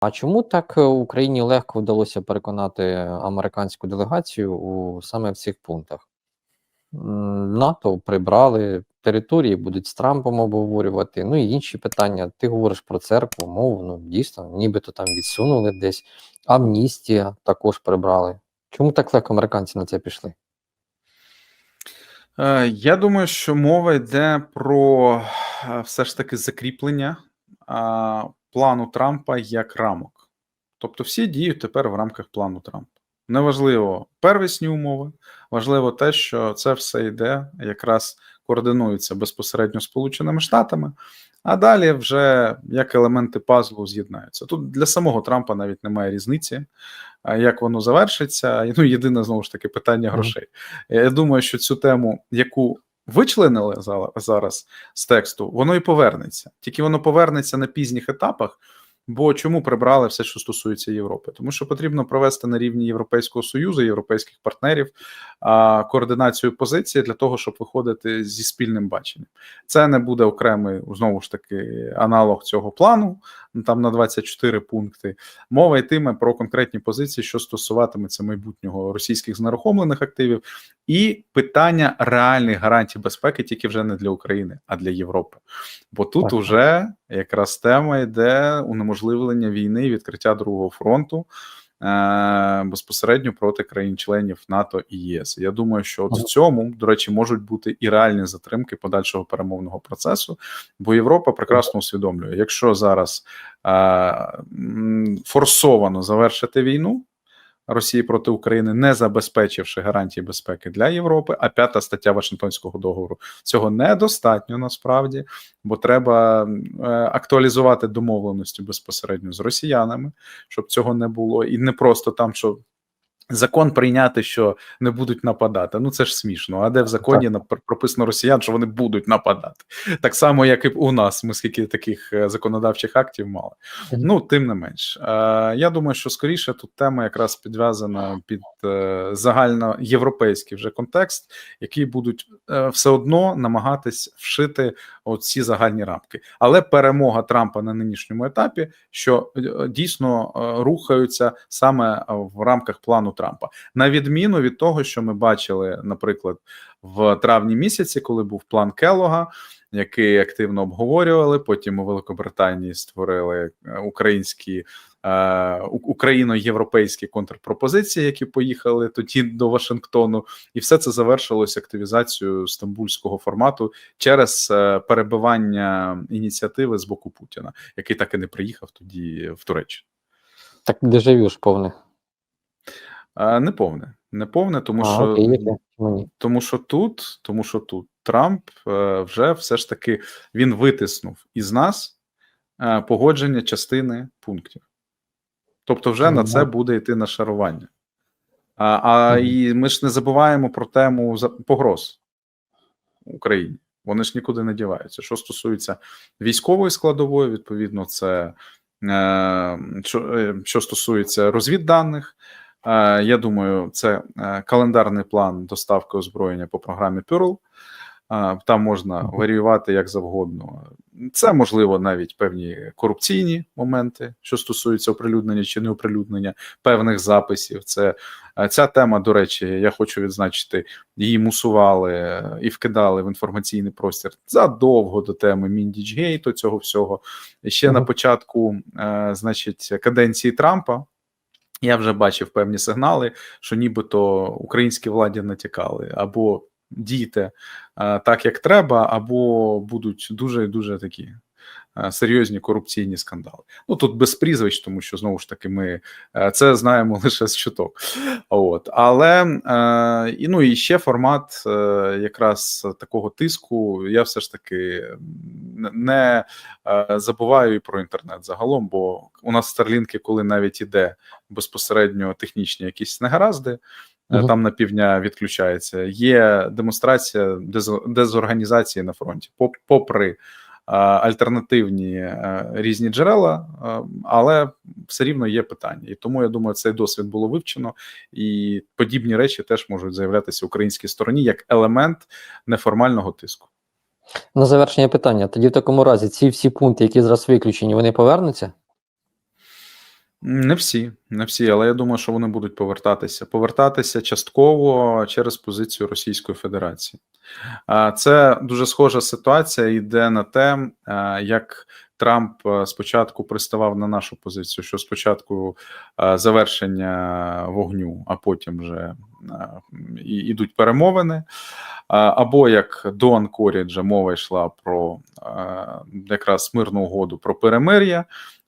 А чому так е, Україні легко вдалося переконати американську делегацію у саме в цих пунктах? НАТО прибрали, території будуть з Трампом обговорювати, ну і інші питання. Ти говориш про церкву, мову, ну дійсно, нібито там відсунули десь. Амністія також прибрали. Чому так легко американці на це пішли? Е, Я думаю, що мова йде про е, все ж таки закріплення плану Трампа як рамок. Тобто всі діють тепер в рамках плану Трампа. Неважливо первісні умови, важливо те, що це все йде, якраз координується безпосередньо Сполученими Штатами, а далі вже як елементи пазлу з'єднаються. Тут для самого Трампа навіть немає різниці, як воно завершиться. Ну, єдине знову ж таки питання грошей. Я думаю, що цю тему, яку вичленили зараз з тексту, воно і повернеться. Тільки воно повернеться на пізніх етапах. Бо чому прибрали все, що стосується Європи? Тому що потрібно провести на рівні Європейського союзу, європейських партнерів координацію позиції для того, щоб виходити зі спільним баченням. Це не буде окремий знову ж таки аналог цього плану. ну, Там на 24 пункти. Мова йтиме про конкретні позиції, що стосуватиметься майбутнього російських знерухомлених активів, і питання реальних гарантій безпеки тільки вже не для України, а для Європи. Бо тут Так. уже якраз тема йде унеможливлення війни, і відкриття другого фронту. Е, Безпосередньо проти країн-членів НАТО і ЄС. Я думаю, що от в цьому, до речі, можуть бути і реальні затримки подальшого перемовного процесу, бо Європа прекрасно усвідомлює, якщо зараз е, форсовано завершити війну, Росії проти України, не забезпечивши гарантії безпеки для Європи. А п'ята стаття Вашингтонського договору цього недостатньо насправді, бо треба е, актуалізувати домовленості безпосередньо з росіянами, щоб цього не було, і не просто там, що. Закон прийняти, що не будуть нападати. Ну це ж смішно. А де в законі нап- прописано росіян, що вони будуть нападати? Так само, як і у нас. Ми скільки таких е, законодавчих актів мали. Ну, тим не менш, е, я думаю, що скоріше тут тема якраз підв'язана під е, загальноєвропейський вже контекст, який будуть все одно намагатись вшити оці загальні рамки. Але перемога Трампа на нинішньому етапі, що е, дійсно е, рухаються саме в рамках плану Трампа, на відміну від того, що ми бачили, наприклад, в травні місяці, коли був план Келога. який активно обговорювали. Потім у Великобританії створили е, українські е, україно-європейські контрпропозиції, які поїхали тоді до Вашингтону, і все це завершилось активізацією стамбульського формату через е, перебивання ініціативи з боку Путіна, який так і не приїхав тоді в Туреччину. Так дежавю ж повне. Е, Не повне, не повне, тому а, що окей? Тому що тут, тому що тут Трамп е, вже все ж таки він витиснув із нас е, погодження частини пунктів. Тобто, вже на це буде йти нашарування. А, а і ми ж не забуваємо про тему погроз Україні. Вони ж нікуди не діваються. Що стосується військової складової, відповідно, це е, що, е, стосується розвідданих, е, я думаю, це е, календарний план доставки озброєння по програмі Pearl. Там можна варіювати як завгодно. Це можливо навіть певні корупційні моменти, що стосуються оприлюднення чи не оприлюднення певних записів. Це е, ця тема, до речі, я хочу відзначити, її мусували е, і вкидали в інформаційний простір задовго до теми Міндічгейту, цього всього. Ще на початку, е, значить, каденції Трампа. Я вже бачив певні сигнали, що нібито українській владі натякали або дійте так, як треба, або будуть дуже дуже такі е, серйозні корупційні скандали. Ну тут без прізвищ, тому що знову ж таки ми е, це знаємо лише з чуток. От але е, і ну і ще формат якраз такого тиску. Я все ж таки не забуваю і про інтернет загалом, бо у нас старлінки, коли навіть іде безпосередньо технічні якісь негаразди. Е, Мгм. Там на півдня відключається. Є демонстрація дезорганізації на фронті, попри альтернативні е, різні джерела, е, але все рівно є питання. І тому я думаю, цей досвід було вивчено, і подібні речі теж можуть заявлятися українській стороні як елемент неформального тиску. На завершення питання. Тоді в такому разі ці всі пункти, які зараз виключені, вони повернуться? Не всі, не всі, але я думаю, що вони будуть повертатися. Повертатися частково через позицію Російської Федерації. Це дуже схожа ситуація. Йде на те, е, як Трамп е, спочатку приставав на нашу позицію, що спочатку е, завершення вогню, а потім вже ідуть перемовини. Або як до Анкоріджа мова йшла про якраз мирну угоду про перемир'я.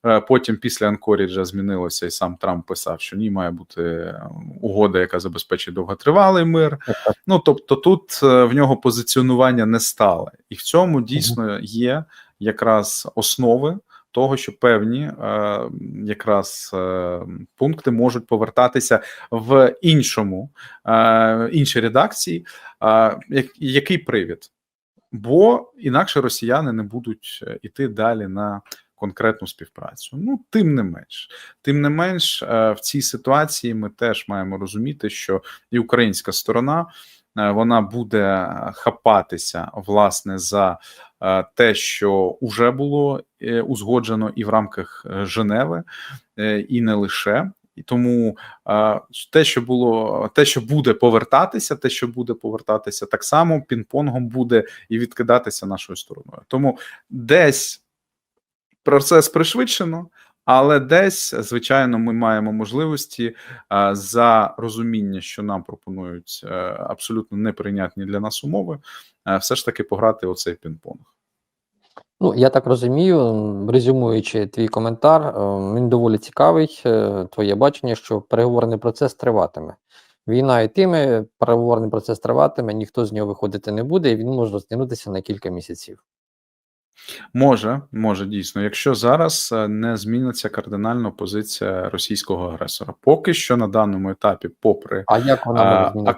Е, Потім після Анкоріджа змінилося, і сам Трамп писав, що ні, має бути е, угода, яка забезпечить довготривалий мир. Ну тобто, тут е, в нього позиціонування не стале, і в цьому дійсно є якраз основи того, що певні е, якраз е, пункти можуть повертатися в іншому е, іншій редакції. Е, як- який привід? Бо інакше росіяни не будуть іти далі на конкретну співпрацю. Ну, тим не менш, тим не менш, е, в цій ситуації ми теж маємо розуміти, що і українська сторона е, вона буде хапатися власне за е, те, що вже було узгоджено і в рамках Женеви, і не лише. І тому те, що було, те, що буде повертатися, те, що буде повертатися, так само пінг-понгом буде і відкидатися нашою стороною. Тому десь процес пришвидшено, але десь, звичайно, ми маємо можливості за розуміння, що нам пропонують е, абсолютно неприйнятні для нас умови, е, все ж таки пограти оцей пінг-понг. Ну, я так розумію, резюмуючи твій коментар, е, він доволі цікавий. Твоє бачення, що переговорний процес триватиме. Війна йтиме, переговорний процес триватиме, ніхто з нього виходити не буде, і він може розтягнутися на кілька місяців. Може, може дійсно, якщо зараз е, не зміниться кардинально позиція російського агресора, поки що на даному етапі, попри А як вона А,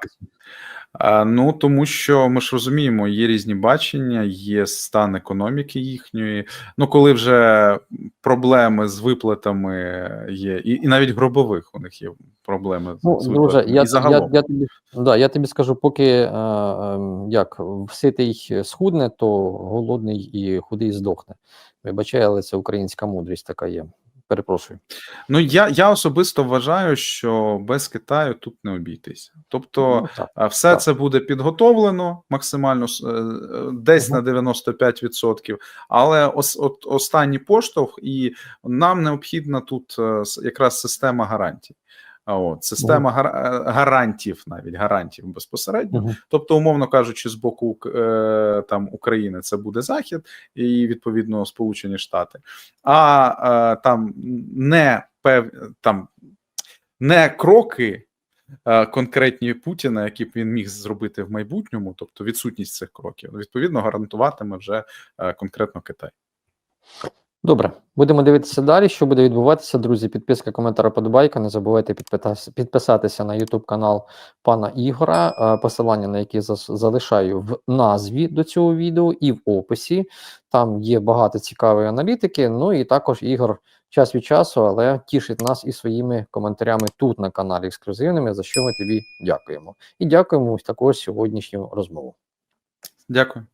А, Ну тому що ми ж розуміємо, є різні бачення, є стан економіки їхньої. Ну, коли вже проблеми з виплатами є, і, і навіть гробових у них є проблеми Ну, з друже, виплатами. я, і загалом. я, я, тобі, да, я тобі скажу, поки е, е, як ситий схудне, то голодний і худий здохне. Вибачай, але це українська мудрість така є. Перепрошую. Ну я, я особисто вважаю, що без Китаю тут не обійтися. Тобто, Ну, так. Все Так. це буде підготовлено максимально е, десь угу. на 95%, але ос, от, останній поштовх, і нам необхідна тут е, якраз система гарантій. А От, система гар, е, гарантів, навіть гарантів безпосередньо. Мгм. Тобто, умовно кажучи, з боку е, там України це буде Захід і відповідно Сполучені Штати, а е, там не пев там не кроки е, конкретні Путіна, які б він міг зробити в майбутньому, тобто відсутність цих кроків, відповідно гарантуватиме вже е, конкретно Китай. Добре, будемо дивитися далі, що буде відбуватися. Друзі, підписка, коментар, подобайка. Не забувайте підписатися на YouTube канал пана Ігора, е, посилання на зас- залишаю в назві до цього відео і в описі. Там є багато цікавої аналітики. Ну і також Ігор час від часу, але тішить нас і своїми коментарями тут на каналі ексклюзивними, за що ми тобі дякуємо. І дякуємо також сьогоднішню розмову. Дякую.